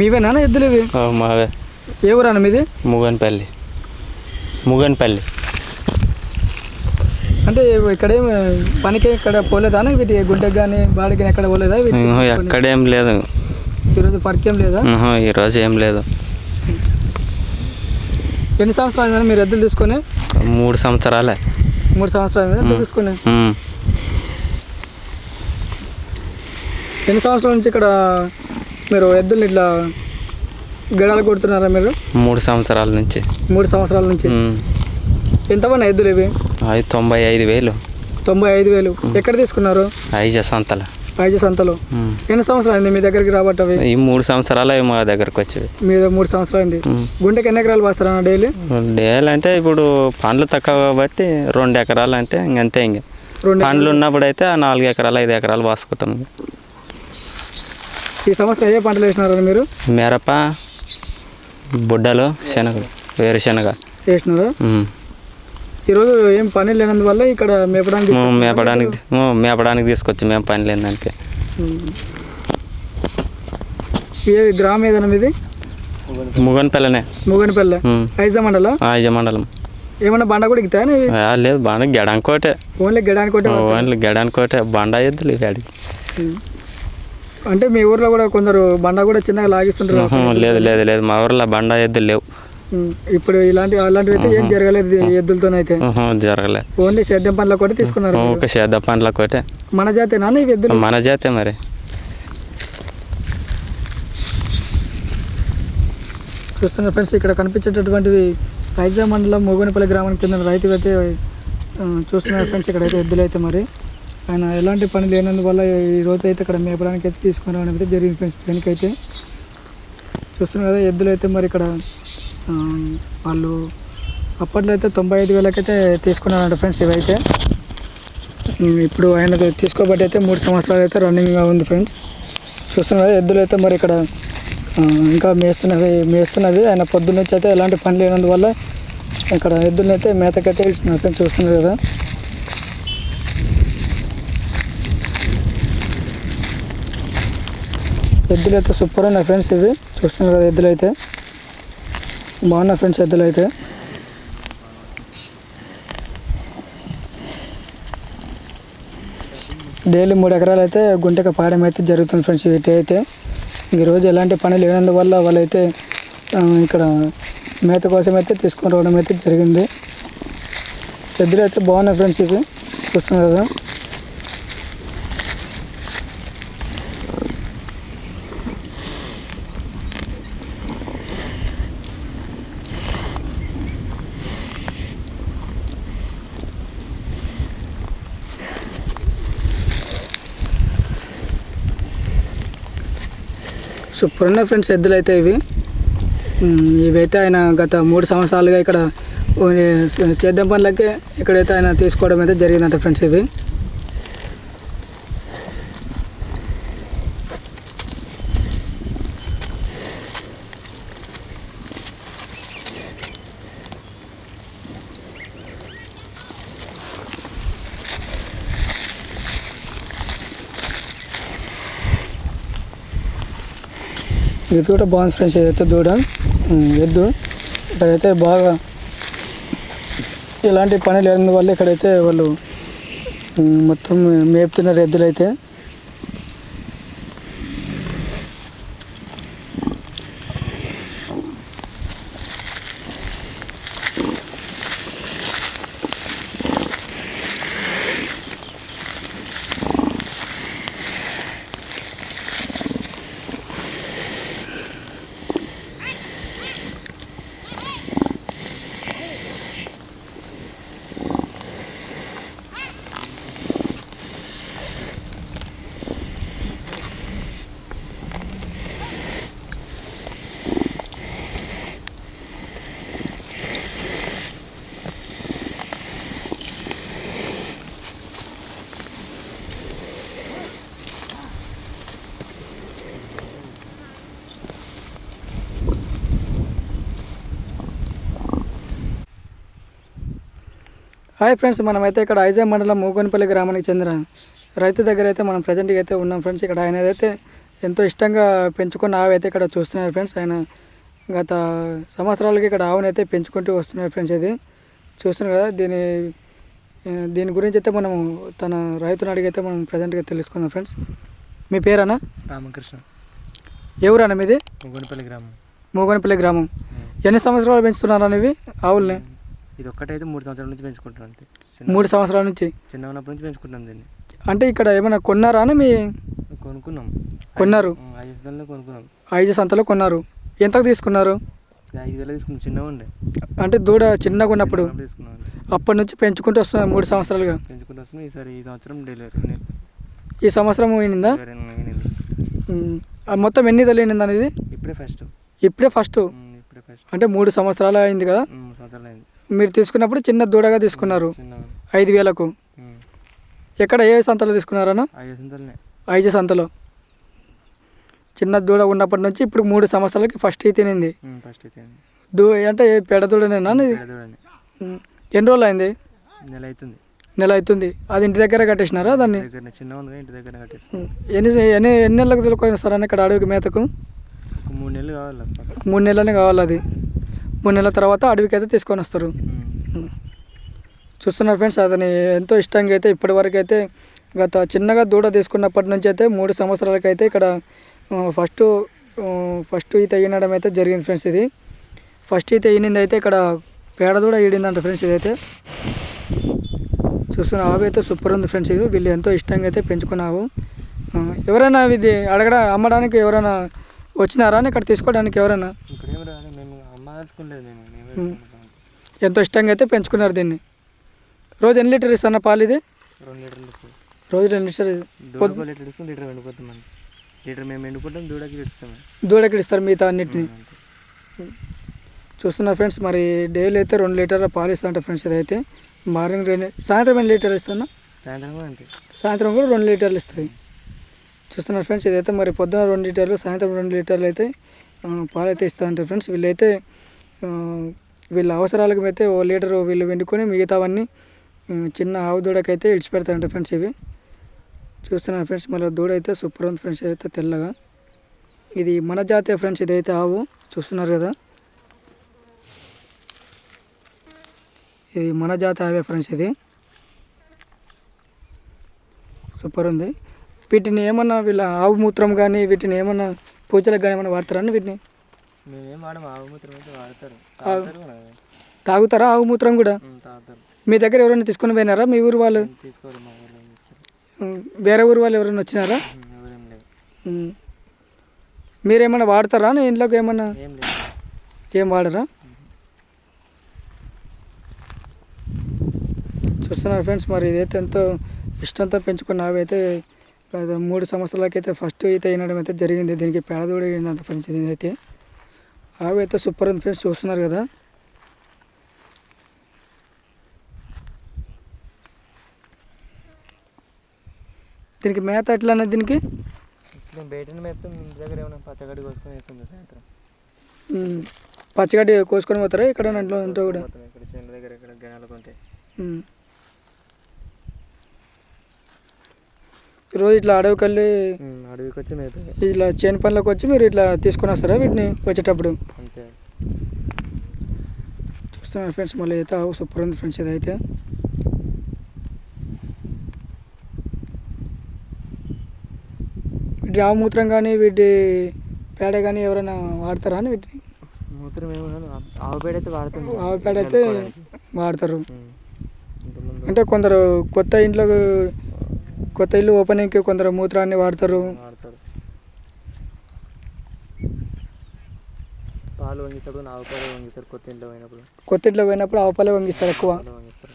మీవేనా ఎద్దులు ఇవి మావే. ఏ ఊరన్న మీది? ముగన్పల్లి. ముగన్పల్లి. అంటే ఇక్కడ ఏం పనికి ఇక్కడ పోలేదా వీటి గుంటెకి కానీ బాడికి ఎక్కడ పోలేదా ఎక్కడేం లేదు. ఈరోజు పరిచయం లేదా? ఉహు, ఈరోజు ఏం లేదు. ఎన్ని సంవత్సరాలు మీరు ఎద్దులు తీసుకొని? మూడు సంవత్సరాలే. మూడు సంవత్సరాలు తీసుకొని. ఎన్ని సంవత్సరాల నుంచి ఇక్కడ మీరు ఎద్దులు ఇట్లా గడాలు కొడుతున్నారా మీరు? మూడు సంవత్సరాల నుంచి. మూడు సంవత్సరాల నుంచి? ఉమ్. ఎంత పడిన ఎద్దులు ఇవి? అవి తొంభై ఐదు వేలు. తొంభై ఐదు వేలు. ఎక్కడ తీసుకున్నారు? ఐజ సంతల. ఐదు సంతలో. ఎన్ని సంవత్సరాలు అయింది మీ దగ్గరికి రాబట్టి అవి? ఈ మూడు సంవత్సరాలు మా దగ్గరకు వచ్చేవి. మీద మూడు సంవత్సరాలు అయింది. గుంటెకి ఎన్ని ఎకరాలు పోస్తారా డైలీ? డేలు అంటే ఇప్పుడు పండ్లు తక్కువ కాబట్టి రెండు ఎకరాలు అంటే ఇంకంతే ఇంక. రెండు పండ్లు ఉన్నప్పుడు అయితే ఆ నాలుగు ఎకరాలు ఐదు ఎకరాలు పోసుకుంటాం ఈ సంవత్సరం ఏ పంటలు వేసినారు మీరు? మిరప బుడ్డలు శనగ వేరుశనగ వేసినారు. ఈరోజు ఏం పని లేనందువల్ల ఇక్కడ మేపడానికి? మేపడానికి మేపడానికి తీసుకొచ్చి. మేము పని లేదానికి ఉమ్. ఏ గ్రామం ఏదైనా మీది? ముగన్ పిల్లనే ముగనిపల్లె. ఐజా మండలం? ఆయుజ మండలం. ఏమన్నా బండ కూడా ఎక్కుతాయా లేదు బాగా గెడానికోటే. ఓన్లీ గెడానికి ఒకటే పోతాయా? ఓన్లీ గెడానికోటే. బండ ఎద్దులు ఇవాడి ఉమ్. అంటే మీ ఊర్లో కూడా కొందరు బండ కూడా చిన్నగా లాగిస్తుంటారు లేదు లేదు లేదు. మా ఊర్లో బండ ఎద్దులు లేవు. ఇప్పుడు ఇలాంటి అలాంటివి అయితే ఏం జరగలేదు ఎద్దులతోనైతే ఉహు, జరగలే. ఓన్లీ సేద్యం పనులు కూడా తీసుకున్నారు. ఒక సేద్ద పండ్ల కోటే మన జాతేనా ఇవి ఎద్దులు? మన జాతే మరి. చూస్తున్న ఫ్రెండ్స్ ఇక్కడ కనిపించేటటువంటివి హైజా మండలం మోగనపల్లి గ్రామానికి చెందిన రైతు అయితే చూస్తున్నారు ఫ్రెండ్స్ ఇక్కడ అయితే ఎద్దులు అయితే మరి. ఆయన ఎలాంటి పని లేనందువల్ల ఈ రోజు అయితే ఇక్కడ మేపడానికి అయితే తీసుకుని రావడం అయితే జరిగింది ఫ్రెండ్స్. ట్రైన్కి అయితే చూస్తున్నాం కదా ఎద్దులు అయితే మరి ఇక్కడ వాళ్ళు అప్పట్లో అయితే తొంభై ఐదు వేలకైతే తీసుకున్నారంట ఫ్రెండ్స్ ఇవైతే. ఇప్పుడు ఆయన తీసుకోబట్టి అయితే మూడు సంవత్సరాలు అయితే రన్నింగ్గా ఉంది ఫ్రెండ్స్. చూస్తున్నారు కదా, ఎద్దులు అయితే మరి ఇక్కడ ఇంకా మేస్తున్నవి మేస్తున్నవి. ఆయన పొద్దున్న నుంచి అయితే ఎలాంటి పని లేనందువల్ల ఇక్కడ ఎద్దులను అయితే మేతకైతే ఇస్తున్నారు ఫ్రెండ్స్. చూస్తున్నారు కదా. ఎద్దులు అయితే సూపర్ ఉన్నాయి ఫ్రెండ్స్ ఇవి. చూస్తున్నారు కదా ఎద్దులు అయితే బాగున్నాయి ఫ్రెండ్స్ ఎద్దులు అయితే డైలీ మూడు ఎకరాలు అయితే గుంటక పాడడం అయితే జరుగుతుంది ఫ్రెండ్స్ వీటి అయితే. ఈరోజు ఎలాంటి పని లేనందువల్ల వాళ్ళైతే ఇక్కడ మేత కోసం అయితే తీసుకొని రావడం అయితే జరిగింది. ఎద్దులు అయితే బాగున్నాయి ఫ్రెండ్స్ ఇవి. చూస్తున్నారు కదా. సూపర్ ఉన్నాయి ఫ్రెండ్స్ ఎద్దులు అయితే ఇవి. ఇవైతే ఆయన గత మూడు సంవత్సరాలుగా ఇక్కడ సేద్యం పనులకే ఇక్కడైతే ఆయన తీసుకోవడం అయితే జరిగిందంట ఫ్రెండ్స్ ఇవి. ఇది కూడా బాగుంది ఫ్రెండ్స్ ఏదైతే దూడ ఎద్దు. ఇక్కడైతే బాగా ఇలాంటి పని లేనందువల్ల ఇక్కడైతే వాళ్ళు మొత్తం మేపుతున్నారు ఎద్దులైతే. హాయ్ ఫ్రెండ్స్ మనమైతే ఇక్కడ ఐజా మండలం మూగోనిపల్లి గ్రామానికి చెందిన రైతు దగ్గర అయితే మనం ప్రజెంట్గా అయితే ఉన్నాం ఫ్రెండ్స్. ఇక్కడ ఆయన అయితే ఎంతో ఇష్టంగా పెంచుకున్న ఆవు అయితే ఇక్కడ చూస్తున్నారు ఫ్రెండ్స్. ఆయన గత సంవత్సరాలకి ఇక్కడ ఆవునైతే పెంచుకుంటూ వస్తున్నారు ఫ్రెండ్స్ ఇది. చూస్తున్నారు కదా దీని దీని గురించి అయితే మనం తన రైతుని అడిగైతే మనం ప్రజెంట్గా తెలుసుకుందాం ఫ్రెండ్స్. మీ పేరన్నా? రామకృష్ణ. ఎవరన్నా మీది? ముగునిపల్లి గ్రామం. మూగనపల్లి గ్రామం. ఎన్ని సంవత్సరాలు పెంచుతున్నారన్న ఇవి ఆవుల్ని? ఇది ఒక్కటైతే మూడు సంవత్సరాల నుంచి పెంచుకుంటున్నాం అంతే. మూడు సంవత్సరాల నుంచి? చిన్న ఉన్నప్పటి నుంచి పెంచుకుంటున్నాం దీన్ని. అంటే ఇక్కడ ఏమైనా కొన్నారా అని మీ కొనుక్కున్నాం. కొన్నారు? ఐదు వందలు కొనుక్కున్నాం. ఐదు సంతలో కొన్నారు. ఎంతకు తీసుకున్నారు? ఐదు వేలు తీసుకున్నాం. చిన్నగా ఉండే. అంటే దూడ చిన్నగా ఉన్నప్పుడు. అప్పటి నుంచి పెంచుకుంటూ వస్తున్నాం మూడు సంవత్సరాలుగా. పెంచుకుంటూ వస్తున్నాం. ఈసారి ఈ సంవత్సరం డెలివరీ ఈ సంవత్సరం. ఆ మొత్తం ఎన్ని తెలియనింది అనేది? ఇప్పుడే ఫస్ట్. ఇప్పుడే ఫస్ట్? అంటే మూడు సంవత్సరాలు అయింది కదా? సంవత్సరాలు అయింది. మీరు తీసుకున్నప్పుడు చిన్న దూడగా తీసుకున్నారు. ఐదు వేలకు. ఎక్కడ ఏ సంతలో తీసుకున్నారన్న? ఐదు సంతలో. చిన్న దూడ ఉన్నప్పటి నుంచి ఇప్పుడు మూడు సంవత్సరాలకి ఫస్ట్ ఈ తినింది. దూ అంటే పెడ దూడనేనా. ఎన్ని రోజులు అయింది? నెల అవుతుంది నెల అవుతుంది. అది ఇంటి దగ్గర కట్టేసినారా దాన్ని? ఇంటి దగ్గర. ఎన్ని ఎన్ని ఎన్ని నెలలకు తెలుకొని వస్తారని ఇక్కడ అడవికి మేతకు? మూడు నెలలు కావాలి. మూడు నెలలనే కావాలి అది. మూడు నెలల తర్వాత అడవికి అయితే తీసుకొని వస్తారు. చూస్తున్నారు ఫ్రెండ్స్ అతని ఎంతో ఇష్టంగా అయితే ఇప్పటి వరకు అయితే గత చిన్నగా దూడ తీసుకున్నప్పటి నుంచి అయితే మూడు సంవత్సరాలకి అయితే ఇక్కడ ఫస్ట్ ఫస్ట్ ఈత ఈనడం అయితే జరిగింది ఫ్రెండ్స్ ఇది. ఫస్ట్ ఈత ఈనింది అయితే ఇక్కడ పేడ దూడ ఈడిందంట ఫ్రెండ్స్ ఇదైతే. చూస్తున్న ఆవు అయితే సూపర్ ఉంది ఫ్రెండ్స్ ఇది. వీళ్ళు ఎంతో ఇష్టంగా అయితే పెంచుకున్నావు. ఎవరైనా ఇది అడగడా అమ్మడానికి ఎవరైనా వచ్చినారా అని ఇక్కడ తీసుకోవడానికి ఎవరైనా? మేము. ఎంతో ఇష్టంగా అయితే పెంచుకున్నారు దీన్ని. రోజు ఎన్ని లీటర్ ఇస్తాను పాలు ఇది? రెండు లీటర్లు రోజు రెండు లీటర్ దూడకు లీటర్ ఇస్తుంది లీటర్ ఎండిపోతాం మనం లీటర్ మేము ఎండిపోతాం దూడకి ఇస్తాం దూడకి ఇస్తారు మిగతా అన్నిటిని. అంతే. చూస్తున్నారు ఫ్రెండ్స్ మరి డైలీ అయితే రెండు లీటర్ల పాలు ఇస్తా ఫ్రెండ్స్ ఇదైతే. మార్నింగ్ రెండు సాయంత్రం ఎన్ని లీటర్ ఇస్తాను సాయంత్రం అంతే. సాయంత్రం కూడా రెండు లీటర్లు ఇస్తాయి. చూస్తున్నారు ఫ్రెండ్స్ ఇదైతే మరి పొద్దున రెండు లీటర్లు సాయంత్రం రెండు లీటర్లు అయితే పాలు అయితే ఇస్తారంటారు ఫ్రెండ్స్. వీళ్ళైతే వీళ్ళ అవసరాలకు అయితే ఓ లీటరు వీళ్ళు వెండుకొని మిగతావన్నీ చిన్న ఆవు దూడకైతే ఇడిచిపెడతారంట ఫ్రెండ్స్ ఇవి. చూస్తున్నాను ఫ్రెండ్స్ మళ్ళీ దూడ అయితే సూపర్ ఉంది ఫ్రెండ్స్ అయితే తెల్లగా. ఇది మన జాతీయ ఫ్రెండ్స్ ఇదైతే ఆవు చూస్తున్నారు కదా. ఇది మన జాతి ఆవే ఫ్రెండ్స్ ఇది. సూపర్ ఉంది. వీటిని ఏమన్నా వీళ్ళ ఆవు మూత్రం కానీ వీటిని ఏమన్నా పూజలకు కానీ ఏమన్నా వాడతారా అండి వీటిని? మేమేం వాడము ఆవు మూత్రం అయితే వాడతారు. తాగుతారు కూడా. తాగుతారా ఆవు మూత్రం కూడా? ఉమ్, తాగుతారు. మీ దగ్గర ఎవరైనా తీసుకొని పోయినారా? మీ ఊరు వాళ్ళు? ఏం తీసుకోరు మా ఊళ్ళో ఏం ఇస్తారు. ఉమ్, వేరే ఊరు వాళ్ళు ఎవరైనా వచ్చినారా? ఉమ్, ఎవరేం లేదు ఉమ్. మీరేమన్నా వాడతారా? నీ ఇంట్లోకి ఏమన్నా? ఏం లేదు. ఏం వాడరా? చూస్తున్నారు ఫ్రెండ్స్ మరి ఇదైతే ఎంతో ఇష్టంతో పెంచుకున్న అయితే గత మూడు సంవత్సరాలకైతే ఫస్ట్ అయితే అయినడం అయితే జరిగింది. దీనికి పేడ కూడా అయినంత ఫ్రెండ్స్ ఇదైతే. ఆవు అయితే సూపర్ ఉంది ఫ్రెండ్స్ చూస్తున్నారు కదా. దీనికి మేత ఎట్లా అన్నది దీనికి? మేపుతాం ఇంటి దగ్గర ఏమైనా పచ్చగడ్డి కోసుకొని వేస్తుంది సాయంత్రం? ఉమ్, పచ్చిగడ్డి కోసుకొని పోతారా? ఇక్కడ ఇంట్లో కూడా? దగ్గర ఇక్కడ ఉంటాయి రోజు ఇట్లా అడవికి వెళ్ళి అడవికి వచ్చి ఇట్లా చేను పనులకు వచ్చి మీరు ఇట్లా తీసుకొని వస్తారా వీటిని వచ్చేటప్పుడు? అంతే. చూస్తున్నాను ఫ్రెండ్స్ మళ్ళీ అయితే సూపర్ ఉంది ఫ్రెండ్స్ ఇదైతే. వీటి ఆవు మూత్రం కానీ వీటి పేడ కానీ ఎవరైనా వాడతారా అని వీటిని? మూత్రం ఆవు పేడ అయితే వాడుతుంది ఆవు పేడ అయితే వాడతారు. అంటే కొందరు కొత్త ఇంట్లో కొత్త ఇల్లు ఓపెనింగ్కి కొందరు మూత్రాన్ని వాడతారు. వాడతారు. పాలు వంగిస్తారు ఆవు పాలు వంగిస్తారు కొత్త ఇంట్లో పోయినప్పుడు. కొత్త ఇంట్లో పోయినప్పుడు ఆవు పాలే వంగిస్తారు ఎక్కువ. పాలు వంగిస్తారు.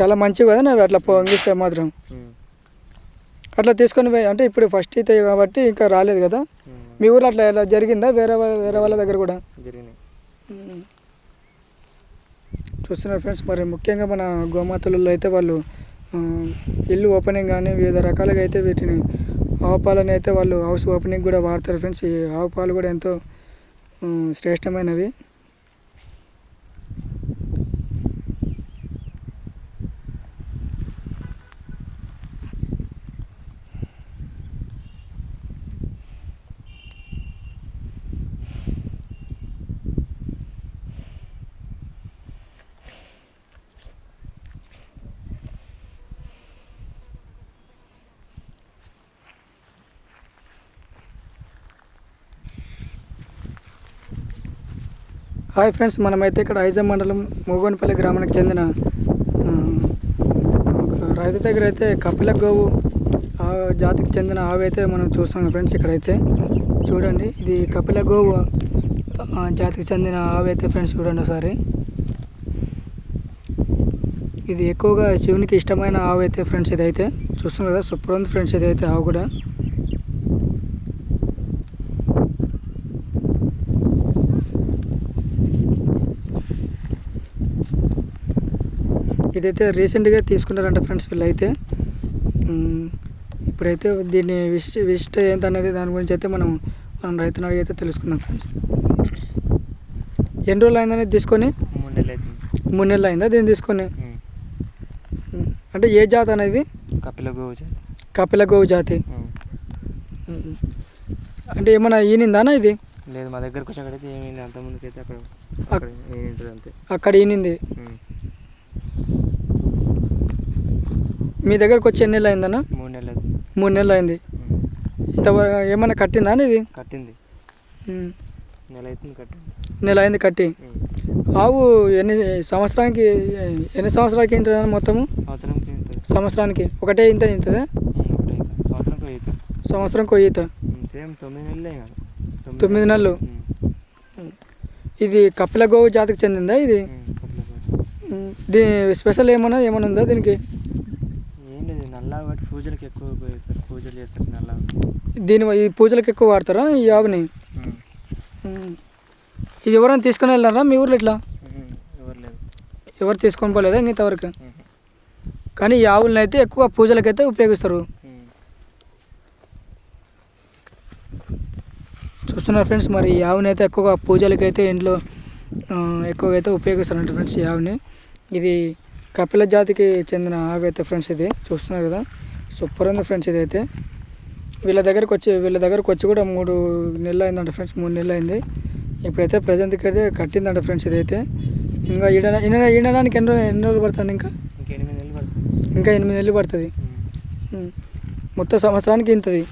చాలా మంచివి కదా అవి అట్లా పో- వంగిస్తే మాత్రం. ఉమ్. అట్లా తీసుకొని పోయి అంటే ఇప్పుడు ఫస్ట్ అయితే కాబట్టి ఇంకా రాలేదు కదా. ఉమ్. మీ ఊర్లో అట్లా ఎలా జరిగిందా? వేరే వా- వేరే వాళ్ళ దగ్గర కూడా? జరిగినాయి. చూస్తున్నారు ఫ్రెండ్స్ మరి ముఖ్యంగా మన గోమాతలలో అయితే వాళ్ళు ఇల్లు ఓపెనింగ్ కానీ వివిధ రకాలుగా అయితే వీటిని ఆవు పాలని అయితే వాళ్ళు హౌస్ ఓపెనింగ్ కూడా వాడతారు ఫ్రెండ్స్ ఈ ఆవు పాలు కూడా ఎంతో శ్రేష్టమైనవి. హాయ్ ఫ్రెండ్స్ మనమైతే ఇక్కడ ఐజా మండలం మోగోనిపల్లి గ్రామానికి చెందిన ఒక రైతు దగ్గర అయితే కపిల గోవు జాతికి చెందిన ఆవి అయితే మనం చూస్తున్నాం ఫ్రెండ్స్ ఇక్కడైతే. చూడండి ఇది కపిల గోవు జాతికి చెందిన ఆవి అయితే ఫ్రెండ్స్ చూడండి ఒకసారి. ఇది ఎక్కువగా శివునికి ఇష్టమైన ఆవు అయితే ఫ్రెండ్స్ ఇదైతే. చూస్తున్నాం కదా సూపర్ ఉంది ఫ్రెండ్స్ ఇదైతే ఆవు కూడా. ఇదైతే రీసెంట్గా తీసుకున్నారంట ఫ్రెండ్స్ వీళ్ళైతే. ఇప్పుడైతే దీన్ని విశిష్ట విశిష్ట ఏంటనేది దాని గురించి అయితే మనం మనం రైతుని అడిగి అయితే తెలుసుకుందాం ఫ్రెండ్స్. ఎన్ని రోజులు అయిందని తీసుకొని? మూడు నెలలు అవుతుంది మూడు నెలలు అయిందా దీన్ని తీసుకొని? అంటే ఏ జాతి అనేది? కపిల గోవు చేతి కపిల గోవు జాతి. అంటే ఏమైనా ఈనిందానా ఇది? లేదు మా దగ్గరకు వచ్చి ఏమైంది అక్కడ అక్కడ అక్కడ ఈనింది ఉమ్. మీ దగ్గరకు వచ్చి ఎన్ని నెలలు అయిందన్నా మూడు నెలలు. మూడు నెలలు అయింది. ఇంతవరకు ఏమైనా కట్టిందా ఇది? కట్టింది. నెల అవుతుంది కట్టింది. నెల అయింది కట్టి. ఆవు ఎన్ని సంవత్సరానికి ఎన్ని సంవత్సరాలకి ఇంత మొత్తము? సంవత్సరానికి ఒకటే ఇంత ఇంతదా? ఈత. సంవత్సరం కొయ్యిత తొమ్మిది నెలలే. ఇది కపిల గోవు జాతికి చెందిందా ఇది? దీని స్పెషల్ ఏమన్నా ఏమైనా ఉందా దీనికి ఏం లేదు నల్ల వాటి పూజలకు ఎక్కువ ఉపయోగిస్తారు పూజలు చేస్తారు నల్ల దీని ఈ పూజలకు ఎక్కువ వాడతారా? ఈ ఆవుని. ఇది ఎవరైనా తీసుకొని వెళ్ళారా? మీ ఊర్లో ఇట్లా? ఎవరు లేదు ఎవరు తీసుకొని పోలేదా ఇంతవరకు ఉమ్. కానీ ఈ ఆవులని అయితే ఎక్కువ పూజలకైతే ఉపయోగిస్తారు. చూస్తున్నారు ఫ్రెండ్స్ మరి ఈ ఆవుని అయితే ఎక్కువగా పూజలకైతే ఇంట్లో ఎక్కువగా అయితే ఉపయోగిస్తారంట ఫ్రెండ్స్ ఈ ఆవుని. ఇది కపిల జాతికి చెందిన ఆవు అయితే ఫ్రెండ్స్ ఇది. చూస్తున్నారు కదా? సూపర్ ఉంది ఫ్రెండ్స్ ఇది అయితే వీళ్ళ దగ్గరకు వచ్చి వీళ్ళ దగ్గరకు వచ్చి కూడా మూడు నెలలు అయిందంట ఫ్రెండ్స్ మూడు నెలలు అయింది ఇప్పుడైతే ప్రజెంట్కి అయితే కట్టిందంట ఫ్రెండ్స్ ఇదైతే. ఇంకా ఈడ ఈడ ఈడడానికి ఎన్ని రోజులు ఎన్ని రోజులు పడుతుంది ఇంకా? ఇంక ఎనిమిది నెలలు పడుతుంది. ఇంకా ఎనిమిది నెలలు పడుతుంది. ఉమ్. ఉమ్. మొత్తం సంవత్సరానికి ఇంతది.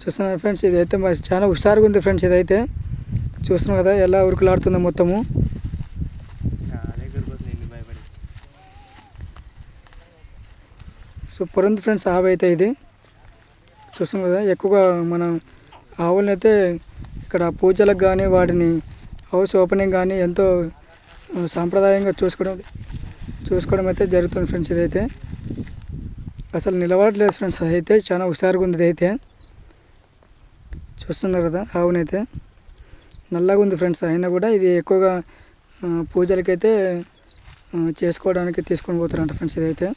చూస్తున్నారు ఫ్రెండ్స్ ఇదైతే చాలా హుషారుగా ఉంది ఫ్రెండ్స్ ఇదైతే. చూస్తున్నాం కదా ఎలా ఉరుకులాడుతుందో మొత్తము అదే గురిపోతుంది ఎన్ని భయపడి సూపర్ ఉంది ఫ్రెండ్స్ ఆవు అయితే ఇది. చూస్తున్నాం కదా ఎక్కువగా మనం ఆవులనైతే అయితే ఇక్కడ పూజలకు కానీ వాటిని హౌస్ ఓపెనింగ్ కానీ ఎంతో సాంప్రదాయంగా చూసుకోవడం చూసుకోవడం అయితే జరుగుతుంది ఫ్రెండ్స్ ఇదైతే. అసలు నిలబడట్లేదు ఫ్రెండ్స్ అదైతే చాలా హుషారుగా ఉంది ఇదైతే. చూస్తున్నారు కదా ఆవునైతే. నల్లగా ఉంది ఫ్రెండ్స్ అయినా కూడా ఇది ఎక్కువగా పూజలకైతే చేసుకోవడానికి తీసుకొని పోతారంట ఫ్రెండ్స్ ఇదైతే.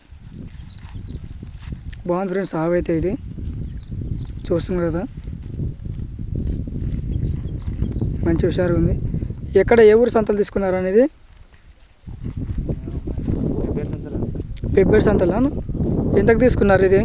బాగుంది ఫ్రెండ్స్ ఆవు అయితే ఇది. చూస్తున్నారు కదా. మంచి హుషారుగా ఉంది. ఎక్కడ ఏ ఊరు సంతలు తీసుకున్నారు అనేది? పెబ్బేరు సంతలా? ఎంతకు తీసుకున్నారు ఇది?